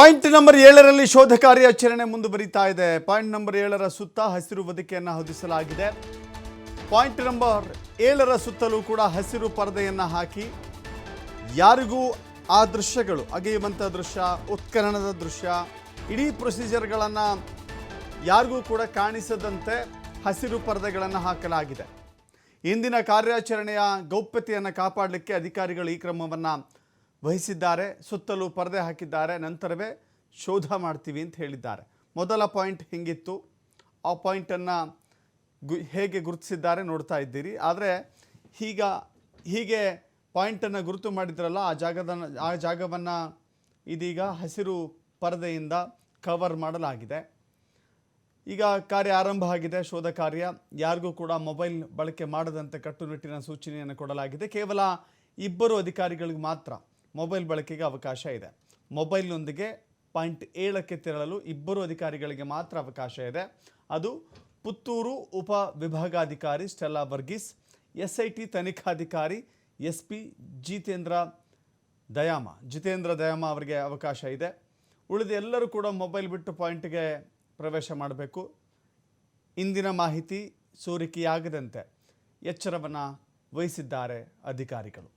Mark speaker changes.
Speaker 1: Point number ಏಳರಲ್ಲಿ ಶೋಧ ಕಾರ್ಯಾಚರಣೆ ಮುಂದುವರಿತಾ ಇದೆ. ಪಾಯಿಂಟ್ ನಂಬರ್ ಏಳರ ಸುತ್ತ ಹಸಿರು ಬದುಕೆಯನ್ನು ಹೊದಿಸಲಾಗಿದೆ. ಪಾಯಿಂಟ್ ನಂಬರ್ ಏಳರ ಸುತ್ತಲೂ ಕೂಡ ಹಸಿರು ಪರದೆಯನ್ನು ಹಾಕಿ ಯಾರಿಗೂ ಆ ದೃಶ್ಯಗಳು ಅಗೆಯುವಂಥ ದೃಶ್ಯ, ಉತ್ಖನನದ ದೃಶ್ಯ, ಇಡೀ ಪ್ರೊಸೀಜರ್ಗಳನ್ನು ಯಾರಿಗೂ ಕೂಡ ಕಾಣಿಸದಂತೆ ಹಸಿರು ಪರದೆಗಳನ್ನು ಹಾಕಲಾಗಿದೆ. ಇಂದಿನ ಕಾರ್ಯಾಚರಣೆಯ ಗೌಪ್ಯತೆಯನ್ನು ಕಾಪಾಡಲಿಕ್ಕೆ ಅಧಿಕಾರಿಗಳು ಈ ಕ್ರಮವನ್ನು ವಹಿಸಿದ್ದಾರೆ, ಸುತ್ತಲೂ ಪರದೆ ಹಾಕಿದ್ದಾರೆ, ನಂತರವೇ ಶೋಧ ಮಾಡ್ತೀವಿ ಅಂತ ಹೇಳಿದ್ದಾರೆ. ಮೊದಲ ಪಾಯಿಂಟ್ ಹೆಂಗಿತ್ತು. ಆ ಪಾಯಿಂಟನ್ನು ಗು, ಹೇಗೆ ಗುರುತಿಸಿದ್ದಾರೆ ನೋಡ್ತಾ ಇದ್ದೀರಿ. ಆದರೆ ಈಗ ಹೀಗೆ ಪಾಯಿಂಟನ್ನು ಗುರುತು ಮಾಡಿದ್ರಲ್ಲ, ಆ ಜಾಗದ ಆ ಜಾಗವನ್ನು ಇದೀಗ ಹಸಿರು ಪರದೆಯಿಂದ ಕವರ್ ಮಾಡಲಾಗಿದೆ. ಈಗ ಕಾರ್ಯ ಆರಂಭ ಆಗಿದೆ, ಶೋಧ ಕಾರ್ಯ. ಯಾರಿಗೂ ಕೂಡ ಮೊಬೈಲ್ ಬಳಕೆ ಮಾಡದಂತೆ ಕಟ್ಟುನಿಟ್ಟಿನ ಸೂಚನೆಯನ್ನು ಕೊಡಲಾಗಿದೆ. ಕೇವಲ ಇಬ್ಬರು ಅಧಿಕಾರಿಗಳಿಗೆ ಮಾತ್ರ. ಮೊಬೈಲ್ ಬಳಕೆಗೆ ಅವಕಾಶ ಇದೆ. ಮೊಬೈಲ್ನೊಂದಿಗೆ ಪಾಯಿಂಟ್ ಏಳಕ್ಕೆ ತೆರಳಲು ಇಬ್ಬರು ಅಧಿಕಾರಿಗಳಿಗೆ ಮಾತ್ರ ಅವಕಾಶ ಇದೆ. ಅದು ಪುತ್ತೂರು ಉಪ ವಿಭಾಗಾಧಿಕಾರಿ Stella Varghese S I T ತನಿಖಾಧಿಕಾರಿ S P Jitendra Dayama Jitendra Dayama ಅವರಿಗೆ ಅವಕಾಶ ಇದೆ. ಉಳಿದ ಎಲ್ಲರೂ ಕೂಡ ಮೊಬೈಲ್ ಬಿಟ್ಟು ಪಾಯಿಂಟ್ಗೆ ಪ್ರವೇಶ ಮಾಡಬೇಕು. ಇಂದಿನ ಮಾಹಿತಿ ಸೋರಿಕೆಯಾಗದಂತೆ ಎಚ್ಚರವನ್ನು ವಹಿಸಿದ್ದಾರೆ ಅಧಿಕಾರಿಗಳು.